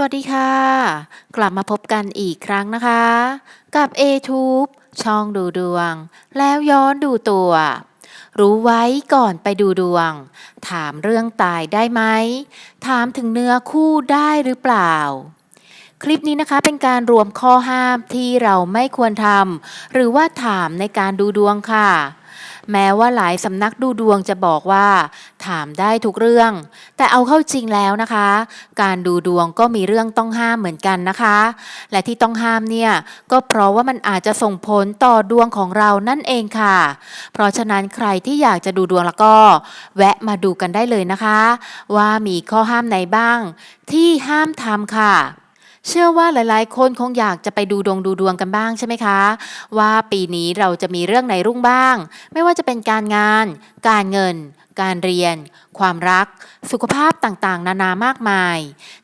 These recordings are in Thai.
สวัสดีค่ะ กลับมาพบกันอีกครั้งนะคะ กับ A-Tube ช่องดูดวง แล้วย้อนดูตัว รู้ไว้ก่อนไปดูดวง ถามเรื่องตายได้ไหม ถามถึงเนื้อคู่ได้หรือเปล่า คลิปนี้นะคะเป็นการรวมข้อห้ามที่เราไม่ควรทำหรือว่าถามในการดูดวงค่ะ แม้ว่าหลายสำนักดูดวงจะบอกว่า ถามได้ทุกเรื่อง แต่เอาเข้าจริงแล้วนะคะ การดูดวงก็มีเรื่องต้องห้ามเหมือนกันนะคะ และที่ต้องห้ามเนี่ยก็เพราะว่ามันอาจจะส่งผลต่อดวงของเรานั่นเองค่ะ เพราะฉะนั้นใครที่อยากจะดูดวงแล้วก็ แวะมาดูกันได้เลยนะคะ ว่ามีข้อห้ามไหนบ้าง ที่ห้ามทำค่ะ เชื่อว่าหลายๆ คนคงอยากจะไปดูดวงดูดวงกันบ้างใช่ไหมคะ ว่าปีนี้เราจะมีเรื่องไหนรุ่งบ้าง ไม่ว่าจะเป็นการงาน การเงิน การเรียน ความรัก สุขภาพต่างๆ นานามากมาย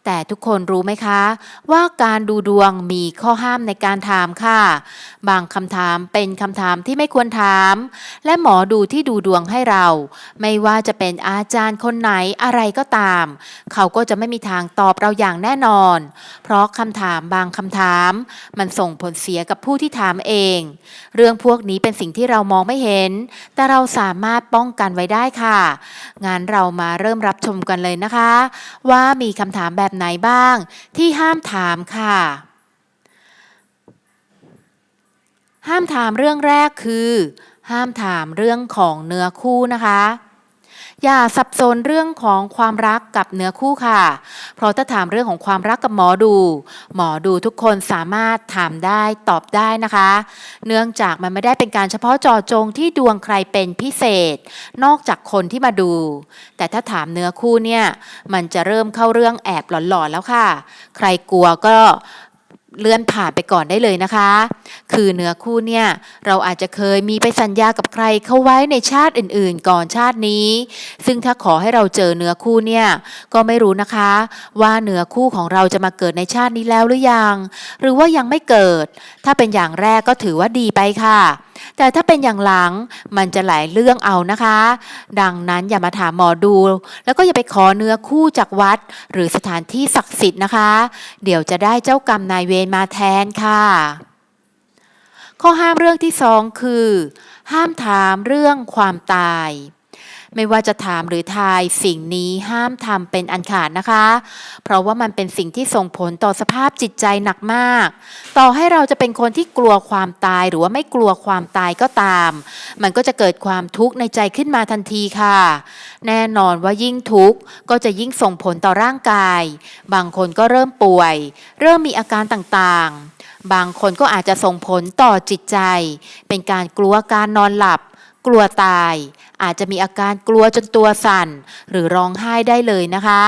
แต่ทุกคนรู้ไหมคะ ว่าการดูดวงมีข้อห้ามในการถามค่ะ บางคำถามเป็นคำถามที่ไม่ควรถาม และหมอดูที่ดูดวงให้เรา ไม่ว่าจะเป็นอาจารย์คนไหนอะไรก็ตาม เขาก็จะไม่มีทางตอบเราอย่างแน่นอน เพราะคำถามบางคำถาม มันส่งผลเสียกับผู้ที่ถามเอง เรื่องพวกนี้เป็นสิ่งที่เรามองไม่เห็น แต่เราสามารถป้องกันไว้ได้ค่ะงานเรามาเริ่มรับชมกันเลยนะคะ ว่ามีคำถามแบบไหนบ้าง ที่ห้ามถามค่ะ ห้ามถามเรื่องแรกคือ ห้ามถามเรื่องของเนื้อคู่นะคะ อย่าสับสนเรื่องของความรักกับเนื้อคู่ค่ะ เพราะถ้าถามเรื่องของความรักกับหมอดู หมอดูทุกคนสามารถถามได้ตอบได้นะคะ เนื่องจากมันไม่ได้เป็นการเฉพาะจาะจงที่ดวงใครเป็นพิเศษ นอกจากคนที่มาดู แต่ถ้าถามเนื้อคู่เนี่ยมันจะเริ่มเข้าเรื่องแอบหลอนๆแล้วค่ะ ใครกลัวก็ เลื่อนผ่านไปก่อนได้เลยนะคะ คือเนื้อคู่เนี่ยเราอาจจะเคยมีไปสัญญากับใครเข้าไว้ในชาติอื่นๆ ก่อนชาตินี้ ซึ่งถ้าขอให้เราเจอเนื้อคู่เนี่ยก็ไม่รู้นะคะ ว่าเนื้อคู่ของเราจะมาเกิดในชาตินี้แล้วหรือยัง หรือว่ายังไม่เกิด ถ้าเป็นอย่างแรกก็ถือว่าดีไปค่ะแต่ถ้าเป็นอย่างหลังมันจะหลายเรื่องเอานะคะ ดังนั้นอย่ามาถามหมอดู แล้วก็อย่าไปขอเนื้อคู่จากวัด หรือสถานที่ศักดิ์สิทธิ์นะคะ เดี๋ยวจะได้เจ้ากรรมนายเวรมาแทนค่ะ ข้อห้ามเรื่องที่สองคือ ห้ามถามเรื่องความตาย ไม่ว่าจะถามหรือทายสิ่งนี้ห้ามทำเป็นอันขาดนะคะ เพราะว่ามันเป็นสิ่งที่ส่งผลต่อสภาพจิตใจหนักมาก ต่อให้เราจะเป็นคนที่กลัวความตายหรือว่าไม่กลัวความตายก็ตาม มันก็จะเกิดความทุกข์ในใจขึ้นมาทันทีค่ะ แน่นอนว่ายิ่งทุกข์ก็จะยิ่งส่งผลต่อร่างกาย บางคนก็เริ่มป่วย เริ่มมีอาการต่างๆ บางคนก็อาจจะส่งผลต่อจิตใจ เป็นการกลัวการนอนหลับ กลัวตาย อาจจะมีอาการกลัวจนตัวสั่น หรือร้องไห้ได้เลยนะคะ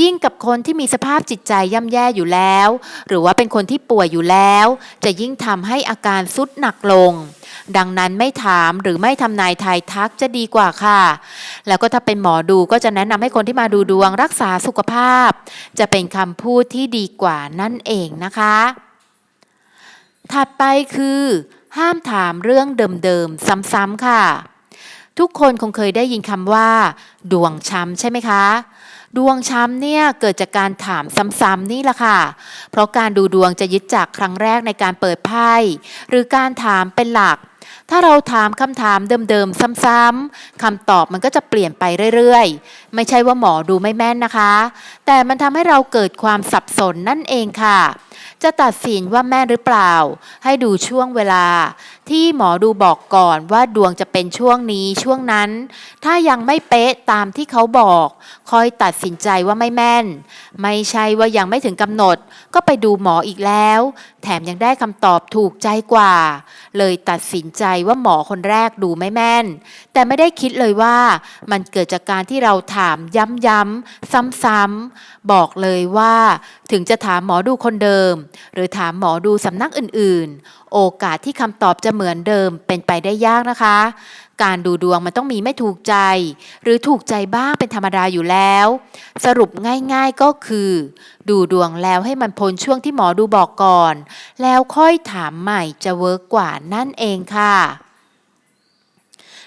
ยิ่งกับคนที่มีสภาพจิตใจย่ำแย่อยู่แล้ว หรือว่าเป็นคนที่ป่วยอยู่แล้ว จะยิ่งทำให้อาการสุดหนักลง ดังนั้นไม่ถามหรือไม่ทำนายทายทักจะดีกว่าค่ะ แล้วก็ถ้าเป็นหมอดูก็จะแนะนำให้คนที่มาดูดวงรักษาสุขภาพ จะเป็นคำพูดที่ดีกว่านั่นเองนะคะ ถัดไปคือห้ามถามเรื่องเดิมๆ ซ้ำๆค่ะ ทุกคนคงเคยได้ยินคำว่า ดวงช้ำใช่ไหมคะ ดวงช้ำเนี่ยเกิดจากการถามซ้ำๆนี่แหละค่ะ เพราะการดูดวงจะยึดจากครั้งแรกในการเปิดไพ่หรือการถามเป็นหลัก ถ้าเราถามคำถามเดิมๆซ้ำๆคำตอบมันก็จะเปลี่ยนไปเรื่อยๆ ไม่ใช่ว่าหมอดูไม่แม่นนะคะ แต่มันทำให้เราเกิดความสับสนนั่นเองค่ะจะตัดสินว่าแม่นหรือเปล่า ให้ดูช่วงเวลา ที่หมอดูบอกก่อนว่าดวงจะเป็นช่วงนี้ช่วงนั้น ถ้ายังไม่เป๊ะตามที่เขาบอก คอยตัดสินใจว่าไม่แม่น ไม่ใช่ว่ายังไม่ถึงกำหนด ก็ไปดูหมออีกแล้ว แถมยังได้คำตอบถูกใจกว่า เลยตัดสินใจว่าหมอคนแรกดูไม่แม่น แต่ไม่ได้คิดเลยว่า มันเกิดจากการที่เราถามย้ำๆซ้ำๆบอกเลยว่า ถึงจะถามหมอดูคนเดิม หรือถามหมอดูสำนักอื่นๆโอกาสที่คำตอบจะเหมือนเดิมเป็นไปได้ยากนะคะ การดูดวงมันต้องมีไม่ถูกใจ หรือถูกใจบ้างเป็นธรรมดาอยู่แล้ว สรุปง่ายๆก็คือ ดูดวงแล้วให้มันพ้นช่วงที่หมอดูบอกก่อน แล้วค่อยถามใหม่จะเวิร์กกว่านั่นเองค่ะ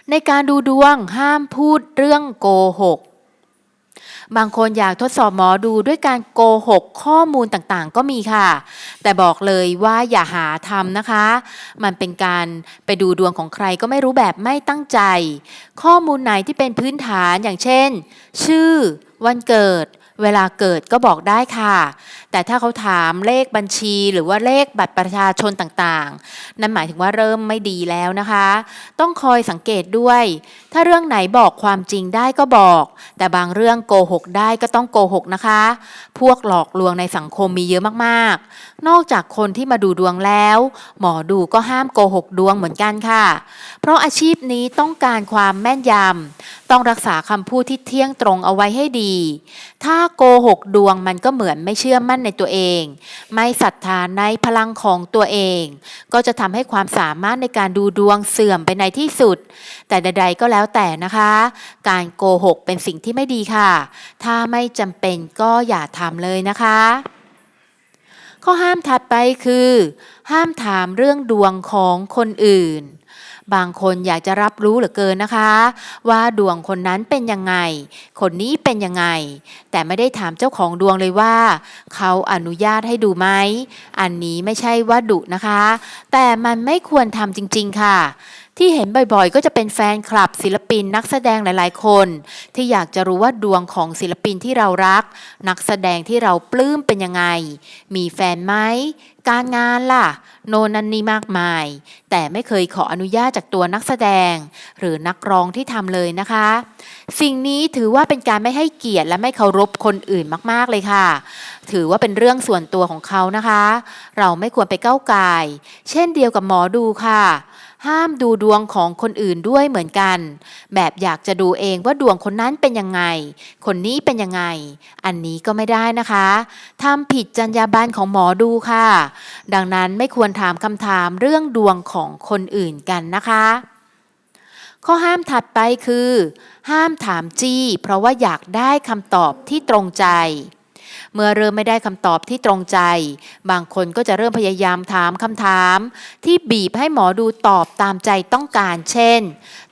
ในการดูดวงห้ามพูดเรื่องโกหก บางคนอยากทดสอบหมอดูด้วยการโกหกข้อมูลต่างๆ ก็มีค่ะ แต่บอกเลยว่าอย่าหาทำนะคะ มันเป็นการไปดูดวงของใครก็ไม่รู้แบบไม่ตั้งใจ ข้อมูลไหนที่เป็นพื้นฐานอย่างเช่น ชื่อ วันเกิด เวลาเกิดก็บอกได้ค่ะ แต่ถ้าเขาถามเลขบัญชีหรือว่าเลขบัตรประชาชนต่างๆ นั่นหมายถึงว่าเริ่มไม่ดีแล้วนะคะ ต้องคอยสังเกตด้วย ถ้าเรื่องไหนบอกความจริงได้ก็บอก แต่บางเรื่องโกหกได้ก็ต้องโกหกนะคะ พวกหลอกลวงในสังคมมีเยอะมากๆ นอกจากคนที่มาดูดวงแล้ว หมอดูก็ห้ามโกหกดวงเหมือนกันค่ะ เพราะอาชีพนี้ต้องการความแม่นยำ ต้องรักษาคำพูดที่เที่ยงตรงเอาไว้ให้ดี ถ้าโกหกดวงมันก็เหมือนไม่เชื่อมั่นในตัวเอง ไม่ศรัทธาในพลังของตัวเอง ก็จะทำให้ความสามารถในการดูดวงเสื่อมไปในที่สุด แต่ใด ๆ ก็แล้วแต่นะคะ การโกหกเป็นสิ่งที่ไม่ดีค่ะ ถ้าไม่จำเป็นก็อย่าทำเลยนะคะ ข้อห้ามถัดไปคือ ห้ามถามเรื่องดวงของคนอื่น บางคนอยากจะรับรู้เหลือเกินนะคะ ว่าดวงคนนั้นเป็นยังไง คนนี้เป็นยังไง แต่ไม่ได้ถามเจ้าของดวงเลยว่า เขาอนุญาตให้ดูไหม อันนี้ไม่ใช่ว่าดุนะคะ แต่มันไม่ควรทำจริง ๆ ค่ะ ที่เห็นบ่อยๆ ก็จะเป็นแฟนคลับศิลปินนักแสดงหลายๆ คน ที่อยากจะรู้ว่าดวงของศิลปินที่เรารัก นักแสดงที่เราปลื้มเป็นยังไง มีแฟนไหมการงานล่ะโนนนันนี่มากมาย แต่ไม่เคยขออนุญาตจากตัวนักแสดง หรือนักร้องที่ทำเลยนะคะ สิ่งนี้ถือว่าเป็นการไม่ให้เกียรติและไม่เคารพคนอื่นมากๆเลยค่ะ ถือว่าเป็นเรื่องส่วนตัวของเขานะคะ เราไม่ควรไปก้าวไก่เช่นเดียวกับหมอดูค่ะ ห้ามดูดวงของคนอื่นด้วยเหมือนกัน แบบอยากจะดูเองว่าดวงคนนั้นเป็นยังไง คนนี้เป็นยังไง อันนี้ก็ไม่ได้นะคะทำผิดจรรยาบรรณของหมอดูค่ะ ดังนั้นไม่ควรถามคำถามเรื่องดวงของคนอื่นกันนะคะ ข้อห้ามถัดไปคือ ห้ามถามจี้ เพราะว่าอยากได้คำตอบที่ตรงใจ เมื่อเริ่มไม่ได้คำตอบที่ตรงใจ บางคนก็จะเริ่มพยายามถามคำถาม ที่บีบให้หมอดูตอบตามใจต้องการ เช่น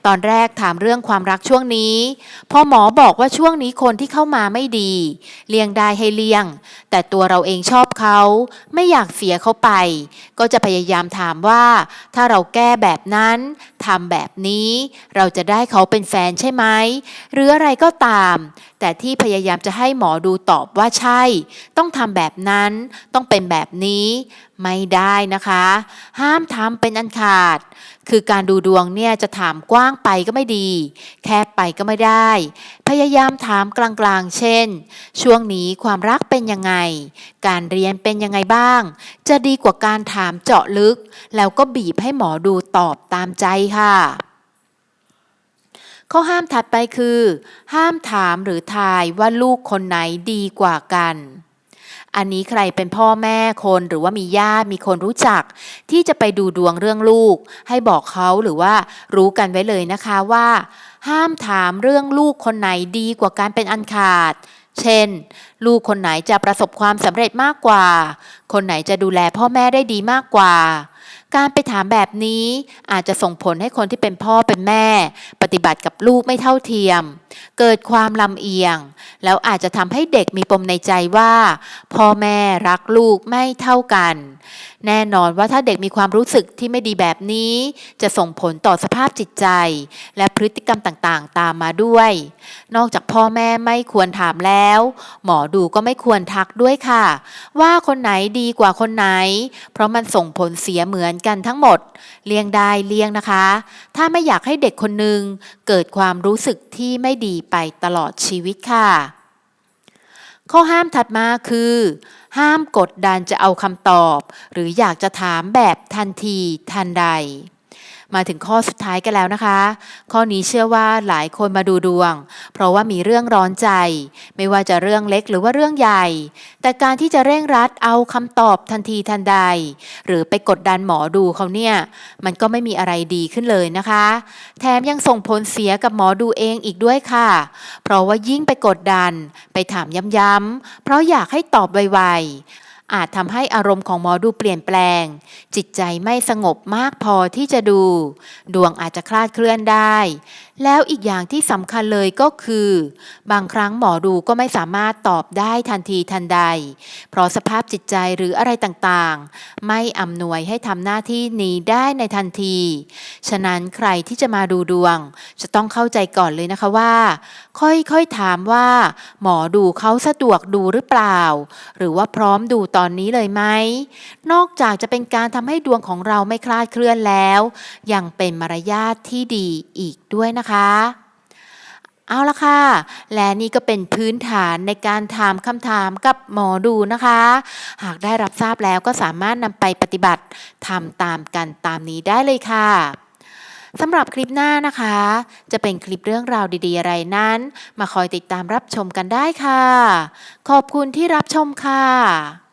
ตอนแรกถามเรื่องความรักช่วงนี้ พอหมอบอกว่าช่วงนี้คนที่เข้ามาไม่ดี เลี่ยงได้ให้เลี่ยง แต่ตัวเราเองชอบเขาไม่อยากเสียเขาไป ก็จะพยายามถามว่า ถ้าเราแก้แบบนั้นทำแบบนี้เราจะได้เขาเป็นแฟนใช่ไหมหรืออะไรก็ตาม แต่ที่พยายามจะให้หมอดูตอบว่าใช่ ต้องทำแบบนั้น ต้องเป็นแบบนี้ ไม่ได้นะคะ ห้ามทำเป็นอันขาด คือการดูดวงเนี่ยจะถามกว้างไปก็ไม่ดี แคบไปก็ไม่ได้ พยายามถามกลางๆ เช่น ช่วงนี้ความรักเป็นยังไง การเรียนเป็นยังไงบ้าง จะดีกว่าการถามเจาะลึก แล้วก็บีบให้หมอดูตอบตามใจค่ะข้อห้ามถัดไปคือ ห้ามถามหรือทายว่าลูกคนไหนดีกว่ากัน อันนี้ใครเป็นพ่อแม่คนหรือว่ามีญาติมีคนรู้จัก ที่จะไปดูดวงเรื่องลูก ให้บอกเขาหรือว่ารู้กันไว้เลยนะคะว่า ห้ามถามเรื่องลูกคนไหนดีกว่าการเป็นอันขาด เช่น ลูกคนไหนจะประสบความสำเร็จมากกว่า คนไหนจะดูแลพ่อแม่ได้ดีมากกว่าการไปถามแบบนี้อาจจะส่งผลให้คนที่เป็นพ่อเป็นแม่ ปฏิบัติกับลูกไม่เท่าเทียมเกิดความลำเอียง แล้วอาจจะทำให้เด็กมีปมในใจว่า พ่อแม่รักลูกไม่เท่ากัน แน่นอนว่าถ้าเด็กมีความรู้สึกที่ไม่ดีแบบนี้ จะส่งผลต่อสภาพจิตใจ และพฤติกรรมต่างๆ ตามมาด้วย นอกจากพ่อแม่ไม่ควรถามแล้ว หมอดูก็ไม่ควรทักด้วยค่ะ ว่าคนไหนดีกว่าคนไหน เพราะมันส่งผลเสียเหมือนกันทั้งหมด เลี่ยงได้เลี่ยงนะคะ ถ้าไม่อยากให้เด็กคนหนึ่งเกิดความรู้สึกที่ไม่ดีไปตลอดชีวิตค่ะ ข้อห้ามถัดมาคือ ห้ามกดดันจะเอาคำตอบ หรืออยากจะถามแบบทันทีทันใด มาถึงข้อสุดท้ายกันแล้วนะคะ ข้อนี้เชื่อว่าหลายคนมาดูดวง เพราะว่ามีเรื่องร้อนใจ ไม่ว่าจะเรื่องเล็กหรือว่าเรื่องใหญ่ แต่การที่จะเร่งรัดเอาคำตอบทันทีทันใด หรือไปกดดันหมอดูเขาเนี่ย มันก็ไม่มีอะไรดีขึ้นเลยนะคะ แถมยังส่งผลเสียกับหมอดูเองอีกด้วยค่ะ เพราะว่ายิ่งไปกดดัน ไปถามย้ำๆเพราะอยากให้ตอบไวๆ อาจทำให้อารมณ์ของหมอดูเปลี่ยนแปลง จิตใจไม่สงบมากพอที่จะดู ดวงอาจจะคลาดเคลื่อนได้ แล้วอีกอย่างที่สำคัญเลยก็คือ บางครั้งหมอดูก็ไม่สามารถตอบได้ทันทีทันใด เพราะสภาพจิตใจหรืออะไรต่างๆ ไม่อำนวยให้ทำหน้าที่นี้ได้ในทันที ฉะนั้นใครที่จะมาดูดวง จะต้องเข้าใจก่อนเลยนะคะว่า ค่อยๆถามว่า หมอดูเขาสะดวกดูหรือเปล่า หรือว่าพร้อมดูตตอนนี้เลยไหม นอกจากจะเป็นการทำให้ดวงของเราไม่คลาดเคลื่อนแล้ว ยังเป็นมารยาทที่ดีอีกด้วยนะคะ เอาละค่ะ และนี่ก็เป็นพื้นฐานในการถามคำถามกับหมอดูนะคะ หากได้รับทราบแล้วก็สามารถนำไปปฏิบัติทำตามกันตามนี้ได้เลยค่ะสำหรับคลิปหน้านะคะ จะเป็นคลิปเรื่องราวดีๆ อะไรนั้น มาคอยติดตามรับชมกันได้ค่ะ ขอบคุณที่รับชมค่ะ